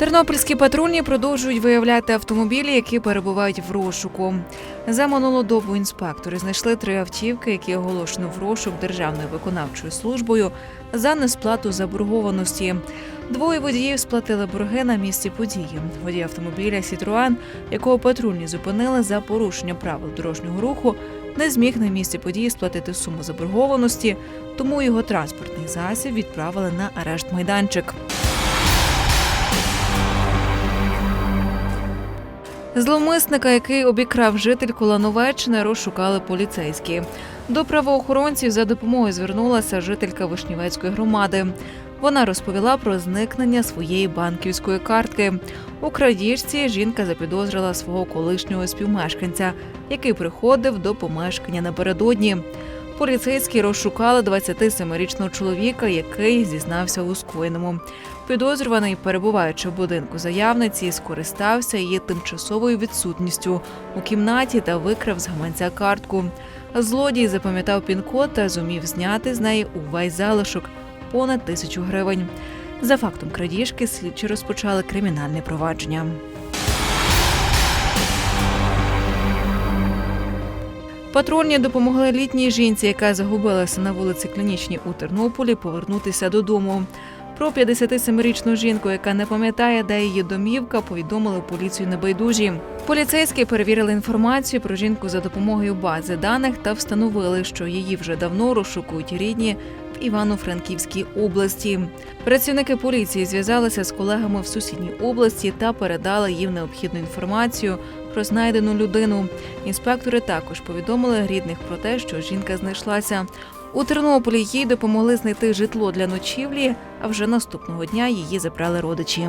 Тернопільські патрульні продовжують виявляти автомобілі, які перебувають в розшуку. За минулу добу інспектори знайшли три автівки, які оголошено в розшук Державною виконавчою службою за несплату заборгованості. Двоє водіїв сплатили борги на місці події. Водій автомобіля Сітруан, якого патрульні зупинили за порушення правил дорожнього руху, не зміг на місці події сплатити суму заборгованості, тому його транспортний засіб відправили на арешт майданчик. Зловмисника, який обікрав жительку Лановеччини, розшукали поліцейські. До правоохоронців за допомогою звернулася жителька Вишнівецької громади. Вона розповіла про зникнення своєї банківської картки. У крадіжці жінка запідозрила свого колишнього співмешканця, який приходив до помешкання напередодні. Поліцейські розшукали 27-річного чоловіка, який зізнався у скоєному. Підозрюваний, перебуваючи в будинку заявниці, скористався її тимчасовою відсутністю у кімнаті та викрав з гаманця картку. Злодій запам'ятав пін-код та зумів зняти з неї увесь залишок понад тисячу гривень. За фактом крадіжки слідчі розпочали кримінальне провадження. Патрульні допомогли літній жінці, яка загубилася на вулиці Клінічній у Тернополі, повернутися додому. Про 57-річну жінку, яка не пам'ятає, де її домівка, повідомили поліцію небайдужі. Поліцейські перевірили інформацію про жінку за допомогою бази даних та встановили, що її вже давно розшукують рідні Івано-Франківській області. Працівники поліції зв'язалися з колегами в сусідній області та передали їм необхідну інформацію про знайдену людину. Інспектори також повідомили рідних про те, що жінка знайшлася. У Тернополі їй допомогли знайти житло для ночівлі, а вже наступного дня її забрали родичі.